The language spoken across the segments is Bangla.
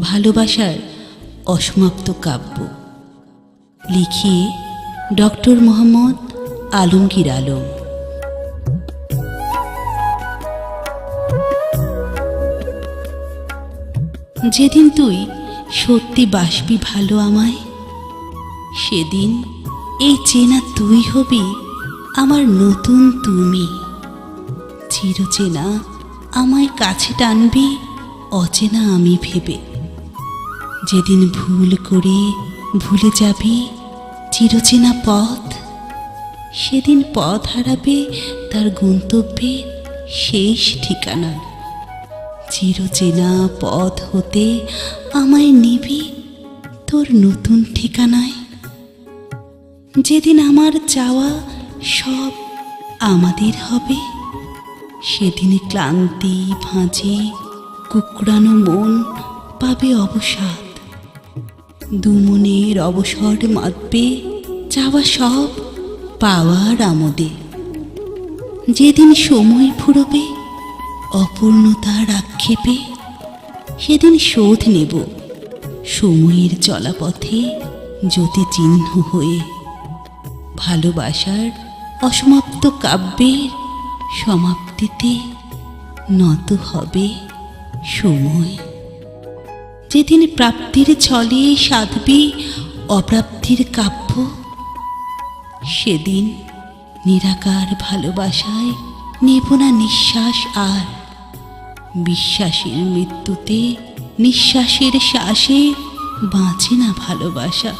ভালোবাসার অসমাপ্ত কাব্য। লিখিয়ে ডক্টর মোহাম্মদ আলমগীর আলম। যেদিন তুই সত্যি বাসবি ভালো আমায়, সেদিন এই চেনা তুই হবি আমার নতুন তুমি। চিরচেনা আমায় কাছে টানবি, অচেনা আমি ভেবে। যেদিন ভুল করে ভুলে যাবি, চিরচেনা পথ, সেদিন পথ হারাবে, তার গন্তব্যের শেষ ঠিকানা। চিরচেনা পথ হতে আমায় নিবি তোর নতুন ঠিকানায়। যেদিন আমার চাওয়া সব আমাদের হবে, সেদিন ক্লান্তি ভাঁজে কুকড়ানো মন পাবে অবসাদ। দুমনের অবসর মাতবে চাওয়া সব পাওয়ার আমোদে। যেদিন সময় ফুরবে, অপূর্ণতার আক্ষেপে সেদিন শোধ নেব। সময়ের চলাপথে জ্যোতি চিহ্ন হয়ে ভালোবাসার অসমাপ্ত কাব্যের সমাপ্তিতে নত হবে সময়। যেদিন প্রাপ্তির ছলে সাধবি অপ্রাপ্তির কাব্য, সেদিন নিরাকার ভালোবাসায় নেব না নিঃশ্বাস আর বিশ্বাসের মৃত্যুতে নিঃশ্বাসের শ্বাসে বাঁচে না ভালোবাসা।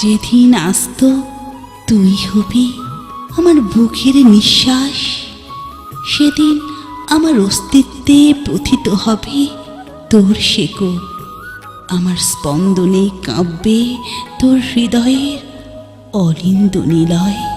যেদিন আসত তুই হবি আমার বুকের নিঃশ্বাস, সেদিন আমার অস্তিত্বে প্রথিত হবে তোর শেকো আমার স্পন্দনে কাঁপবে তোর হৃদয়ের অলিন্দ নিলয়।